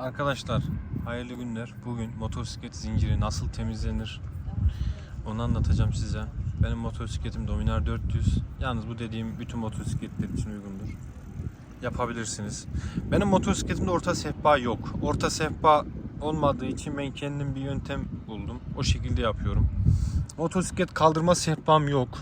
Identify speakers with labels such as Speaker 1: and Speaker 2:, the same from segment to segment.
Speaker 1: Arkadaşlar hayırlı günler. Bugün motosiklet zinciri nasıl temizlenir onu anlatacağım size. Benim motosikletim Dominar 400. Yalnız bu dediğim bütün motosikletler için uygundur. Yapabilirsiniz. Benim motosikletimde orta sehpa yok. Orta sehpa olmadığı için ben kendim bir yöntem buldum. O şekilde yapıyorum. Motosiklet kaldırma sehpam yok.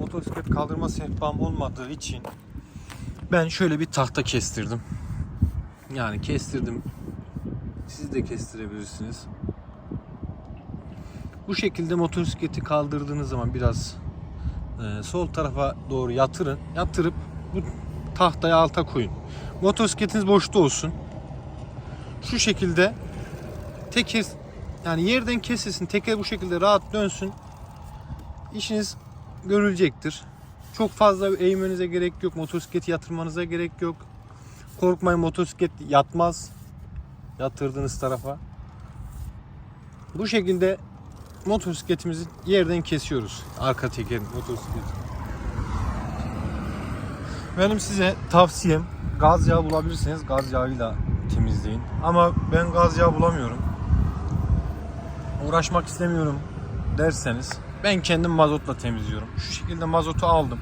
Speaker 1: Motosiklet kaldırma sehpam olmadığı için ben şöyle bir tahta kestirdim. Yani kestirdim. Siz de kestirebilirsiniz. Bu şekilde motosikleti kaldırdığınız zaman biraz e, sol tarafa doğru yatırın. Yatırıp bu tahtayı alta koyun. Motosikletiniz boşta olsun. Şu şekilde teker yani yerden kesilsin. Teker bu şekilde rahat dönsün. İşiniz görülecektir. Çok fazla eğmenize gerek yok. Motosikleti yatırmanıza gerek yok. Korkmayın motosiklet yatmaz. Yatırdığınız tarafa. Bu şekilde motosikletimizi yerden kesiyoruz. Arka tekerin motosiklet. Benim size tavsiyem gaz yağı bulabilirseniz gaz yağıyla temizleyin. Ama ben gaz yağı bulamıyorum. Uğraşmak istemiyorum derseniz ben kendim mazotla temizliyorum. Şu şekilde mazotu aldım.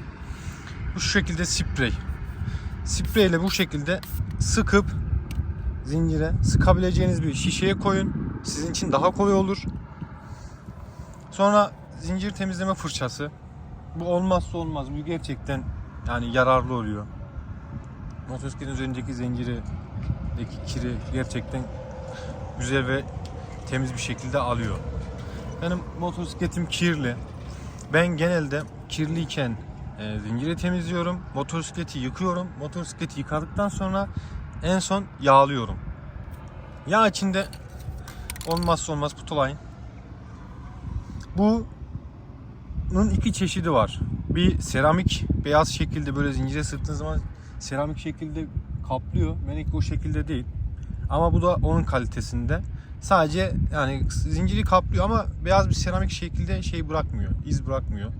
Speaker 1: Bu şekilde sprey. Spreyle bu şekilde sıkıp zincire sıkabileceğiniz bir şişeye koyun. Sizin için daha kolay olur. Sonra zincir temizleme fırçası. Bu olmazsa olmaz. Bu gerçekten yani yararlı oluyor. Motosikletin üzerindeki zinciri kiri gerçekten güzel ve temiz bir şekilde alıyor. Benim motosikletim kirli. Ben genelde kirliyken e, zinciri temizliyorum. Motosikleti yıkıyorum. Motosikleti yıkadıktan sonra en son yağlıyorum. Yağ içinde olmazsa olmaz putolayın. Bunun iki çeşidi var. Bir seramik beyaz şekilde böyle zincire sıktığınız zaman seramik şekilde kaplıyor. Benimki o şekilde değil. Ama bu da onun kalitesinde. Sadece yani zinciri kaplıyor ama beyaz bir seramik şekilde şey bırakmıyor, iz bırakmıyor.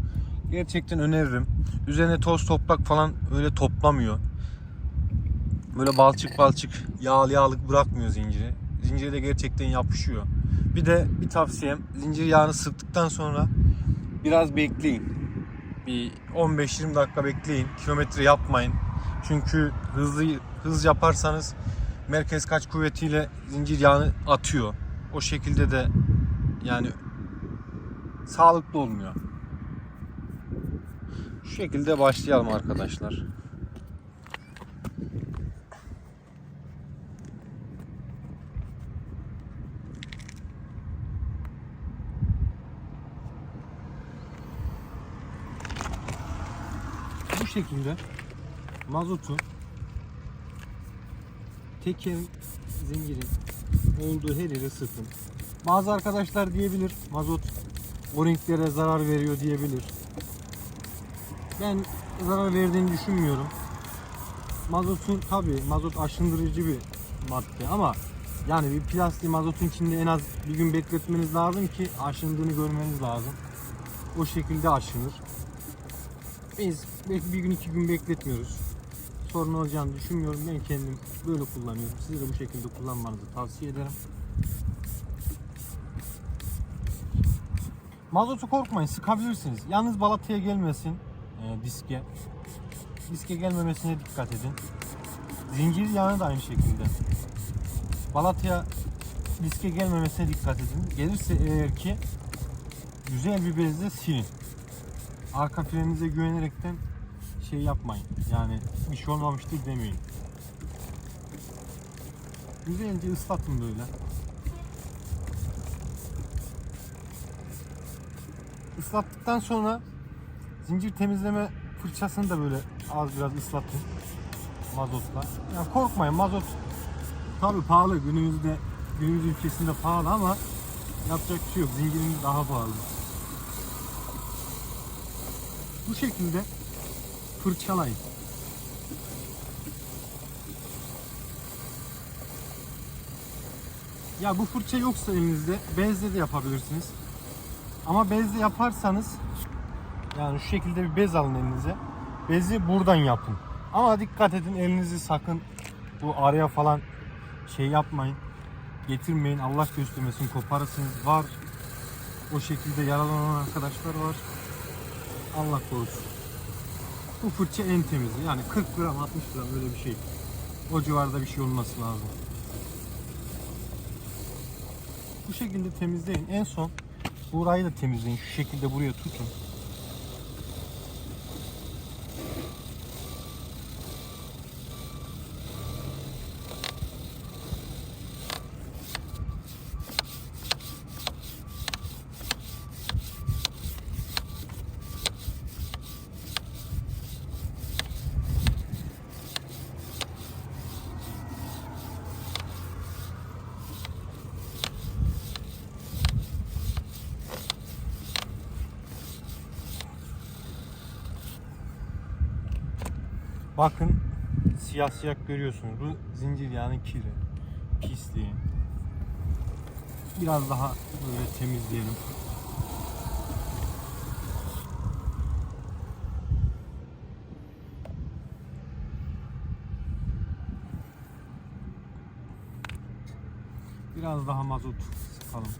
Speaker 1: Gerçekten öneririm. Üzerine toz toprak falan öyle toplamıyor. Böyle balçık balçık yağlı yağlık bırakmıyor zinciri. Zincire de gerçekten yapışıyor. Bir de bir tavsiyem zincir yağını sıktıktan sonra biraz bekleyin. Bir 15-20 dakika bekleyin. Kilometre yapmayın. Çünkü hızlı hız yaparsanız merkez kaç kuvvetiyle zincir yağını atıyor. O şekilde de yani sağlıklı olmuyor. Şu şekilde başlayalım arkadaşlar. Bu şekilde mazotu tekerin zincirin olduğu her yere sıkın. Bazı arkadaşlar diyebilir mazot o-ringlere zarar veriyor diyebilir. Ben zarar verdiğini düşünmüyorum. Mazotun tabi mazot aşındırıcı bir madde ama yani bir plastik mazotun içinde en az bir gün bekletmeniz lazım ki aşındığını görmeniz lazım. O şekilde aşınır. Biz belki bir gün iki gün bekletmiyoruz. Sorun olacağını düşünmüyorum. Ben kendim böyle kullanıyorum. Size de bu şekilde kullanmanızı tavsiye ederim. Mazotu korkmayın sıkabilirsiniz. Yalnız balataya gelmesin e, diske. Diske gelmemesine dikkat edin. Zincir yağı da aynı şekilde. Balataya diske gelmemesine dikkat edin. Gelirse eğer ki güzel bir bezle silin. Arka freninize güvenerekten şey yapmayın. Yani bir şey olmamıştır demeyin. Güzelce ıslatın böyle. Islattıktan sonra zincir temizleme fırçasını da böyle az biraz ıslatın mazotla. Yani korkmayın mazot tabi pahalı günümüzde günümüz ülkesinde pahalı ama yapacak bir şey yok. Zincirimiz daha pahalı. Bu şekilde fırçalayın. Ya bu fırça yoksa elinizde bezle de yapabilirsiniz. Ama bezle yaparsanız yani şu şekilde bir bez alın elinize. Bezi buradan yapın. Ama dikkat edin elinizi sakın bu araya falan şey yapmayın. Getirmeyin. Allah göstermesin koparırsınız. Var. O şekilde yaralanan arkadaşlar var. Allah korusun. Bu fırça en temizi. Yani 40 gram 60 gram öyle bir şey. O civarda bir şey olması lazım. Bu şekilde temizleyin. En son burayı da temizleyin. Şu şekilde buraya tutun. Bakın siyah siyah görüyorsunuz. Bu zincir yağının kiri, pisliği. Biraz daha böyle temizleyelim. Biraz daha mazot sıkalım.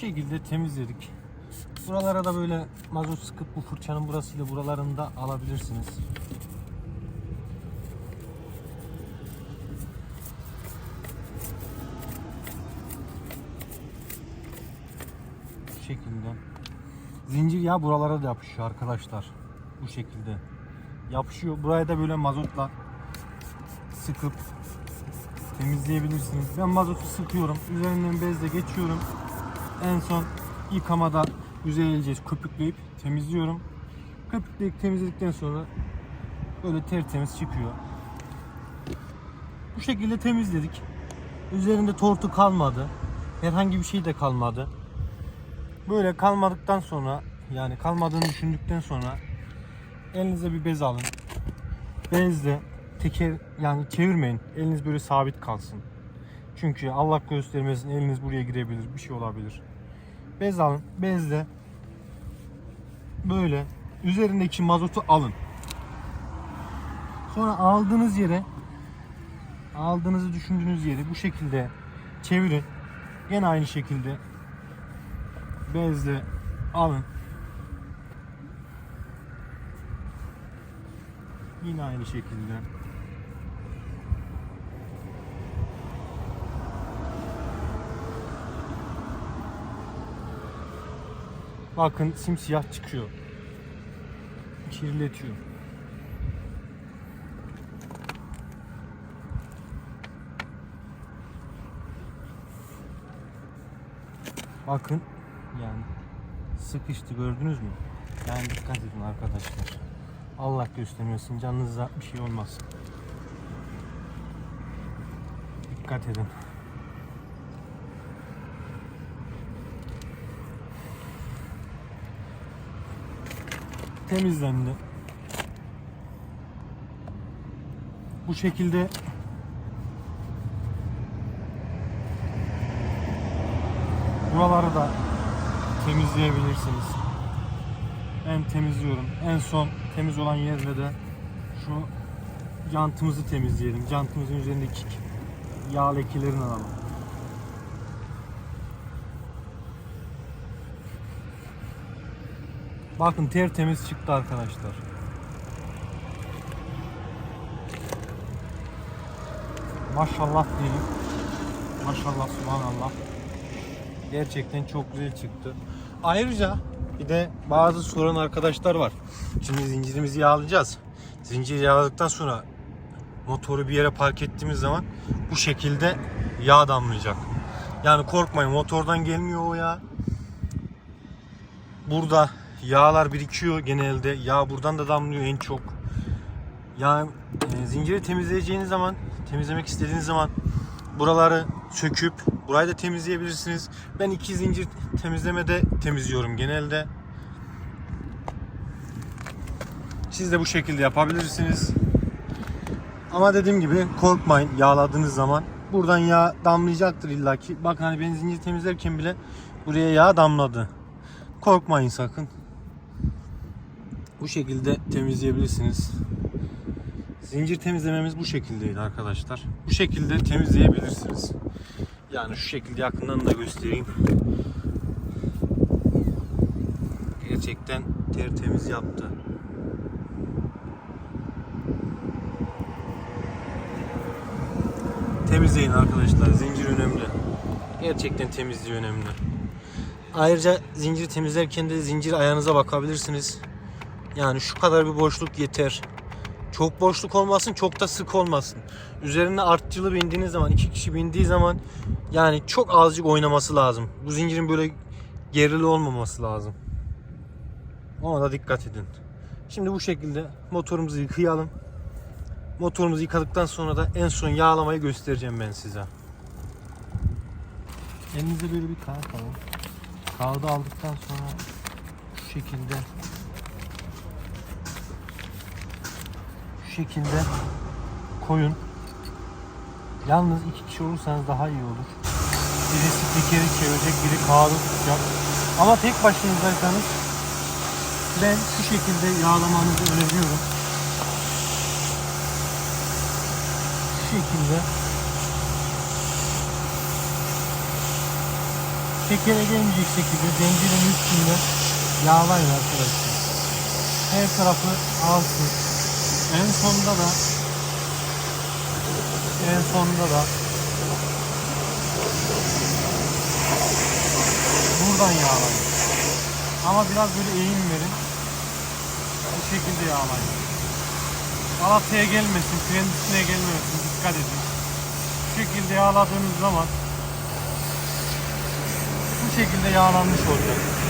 Speaker 1: Şekilde temizledik. Buralara da böyle mazot sıkıp bu fırçanın burasıyla buralarında alabilirsiniz. Bu şekilde. Zincir yağ buralara da yapışıyor arkadaşlar. Bu şekilde. Yapışıyor. Buraya da böyle mazotla sıkıp temizleyebilirsiniz. Ben mazotu sıkıyorum. Üzerinden bezle geçiyorum. En son yıkamada güzelce köpükleyip temizliyorum. Köpükleyip temizledikten sonra böyle tertemiz çıkıyor. Bu şekilde temizledik. Üzerinde tortu kalmadı. Herhangi bir şey de kalmadı. Böyle kalmadıktan sonra yani kalmadığını düşündükten sonra elinize bir bez alın. Bezle teker yani çevirmeyin. Eliniz böyle sabit kalsın. Çünkü Allah göstermesin eliniz buraya girebilir. Bir şey olabilir. Bez alın. Bezle böyle üzerindeki mazotu alın. Sonra aldığınız yere aldığınızı düşündüğünüz yeri bu şekilde çevirin. Yine aynı şekilde bezle alın. Yine aynı şekilde. Bakın simsiyah çıkıyor. Kirletiyor. Bakın yani sıkıştı gördünüz mü? Yani dikkat edin arkadaşlar. Allah göstermesin canınıza bir şey olmasın. Dikkat edin. Temizlendi. Bu şekilde buraları da temizleyebilirsiniz. Ben temizliyorum. En son temiz olan yerle de şu jantımızı temizleyelim. Jantımızın üzerindeki yağ lekelerini alalım. Bakın tertemiz çıktı arkadaşlar. Maşallah diyelim. Maşallah subhanallah. Gerçekten çok güzel çıktı. Ayrıca bir de bazı soran arkadaşlar var. Şimdi zincirimizi yağlayacağız. Zinciri yağladıktan sonra motoru bir yere park ettiğimiz zaman bu şekilde yağ damlayacak. Yani korkmayın motordan gelmiyor o yağ. Burada yağlar birikiyor genelde. Yağ buradan da damlıyor en çok. Ya e, zinciri temizleyeceğiniz zaman, temizlemek istediğiniz zaman buraları söküp burayı da temizleyebilirsiniz. Ben iki zincir temizlemede temizliyorum genelde. Siz de bu şekilde yapabilirsiniz. Ama dediğim gibi korkmayın yağladığınız zaman. Buradan yağ damlayacaktır illaki. Bakın hani ben zincir temizlerken bile buraya yağ damladı. Korkmayın sakın. Bu şekilde temizleyebilirsiniz. Zincir temizlememiz bu şekildeydi arkadaşlar. Bu şekilde temizleyebilirsiniz. Yani şu şekilde yakından da göstereyim. Gerçekten tertemiz yaptı. Temizleyin arkadaşlar. Zincir önemli. Gerçekten temizliği önemli. Ayrıca zinciri temizlerken de zincir ayağınıza bakabilirsiniz. Yani şu kadar bir boşluk yeter. Çok boşluk olmasın, çok da sık olmasın. Üzerine artçılı bindiğiniz zaman, iki kişi bindiği zaman yani çok azıcık oynaması lazım. Bu zincirin böyle gerili olmaması lazım. Ona da dikkat edin. Şimdi bu şekilde motorumuzu yıkayalım. Motorumuzu yıkadıktan sonra da en son yağlamayı göstereceğim ben size. Elinize böyle bir kağıt alın. Kağıdı aldıktan sonra şu şekilde şu şekilde koyun. Yalnız iki kişi olursanız daha iyi olur. Birisi tekeri çevirecek, biri kağıdı tutacak. Ama tek başınızdaysanız ben şu şekilde yağlamanızı öneriyorum. Şu şekilde tekere gelmeyecek şekilde zincirin üstünde yağlayın arkadaşlar. Her tarafı alsın. En sonunda da en sonunda da buradan yağlayın. Ama biraz böyle eğim verin. Bu şekilde yağlayın. Galataya gelmesin, dışına gelmesin. Dikkat edin. Bu şekilde yağladığınız zaman bu şekilde yağlanmış olacak.